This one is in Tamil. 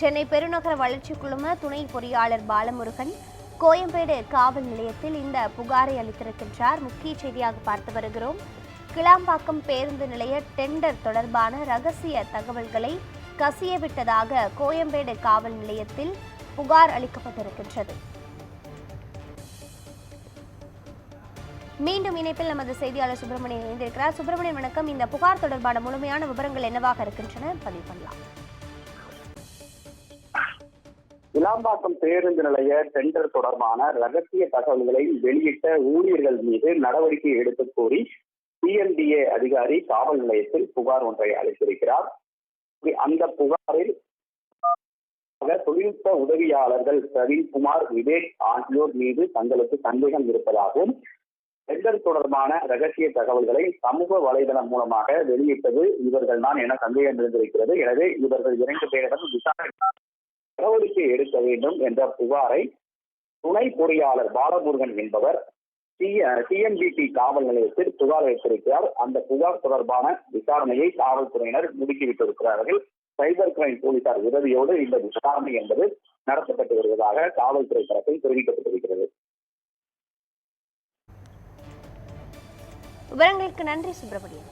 சென்னை பெருநகர வளர்ச்சி குழும துணை பொறியாளர் பாலமுருகன் கோயம்பேடு காவல் நிலையத்தில் இந்த புகாரை அளித்திருக்கின்றார். முக்கிய செய்தியாக பார்த்து வருகிறோம். கிளாம்பாக்கம் பேருந்து நிலைய டெண்டர் தொடர்பான ரகசிய தகவல்களை கசியவிட்டதாக கோயம்பேடு காவல் நிலையத்தில் புகார் அளிக்கப்பட்டிருக்கின்றது. மீண்டும் இணைப்பில் நமது செய்தியாளர் சுப்பிரமணியன் இணைந்திருக்கிறார். சுப்பிரமணியன் வணக்கம். இந்த புகார் தொடர்பான முழுமையான விவரங்கள் என்னவாக இருக்கின்றன? பதிவு பண்ணலாம். இலாம்பாக்கம் பேருந்து நிலைய டெண்டர் தொடர்பான ரகசிய தகவல்களை வெளியிட்ட ஊழியர்கள் மீது நடவடிக்கை எடுக்கக் கோரி பிஎன்டிஏ அதிகாரி காவல் நிலையத்தில் புகார் ஒன்றை அளித்திருக்கிறார். அந்த புகாரில் தொழில்நுட்ப உதவியாளர்கள் பிரவீன்குமார் விவேக் ஆகியோர் மீது தங்களுக்கு சந்தேகம் இருப்பதாகவும் டெண்டர் தொடர்பான ரகசிய தகவல்களை சமூக வலைதளம் மூலமாக வெளியிட்டது இவர்கள் தான் என சந்தேகம் இருந்திருக்கிறது எனவே இவர்கள் இரண்டு பேரிடம் விசாரணை நடவடிக்கை எடுக்க வேண்டும் என்ற புகாரை துணை பொறியாளர் பாலமுருகன் என்பவர் சிஎம்பிடி காவல் நிலையத்தில் புகார் வைத்திருக்கிறார் அந்த புகார் தொடர்பான விசாரணையை காவல்துறையினர் முடுக்கிவிட்டிருக்கிறார்கள். சைபர் கிரைம் போலீசார் உதவியோடு இந்த விசாரணை என்பது நடத்தப்பட்டு வருவதாக காவல்துறை தரப்பில் தெரிவிக்கப்பட்டிருக்கிறது. விவரங்களுக்கு நன்றி சுப்பிரமணியன்.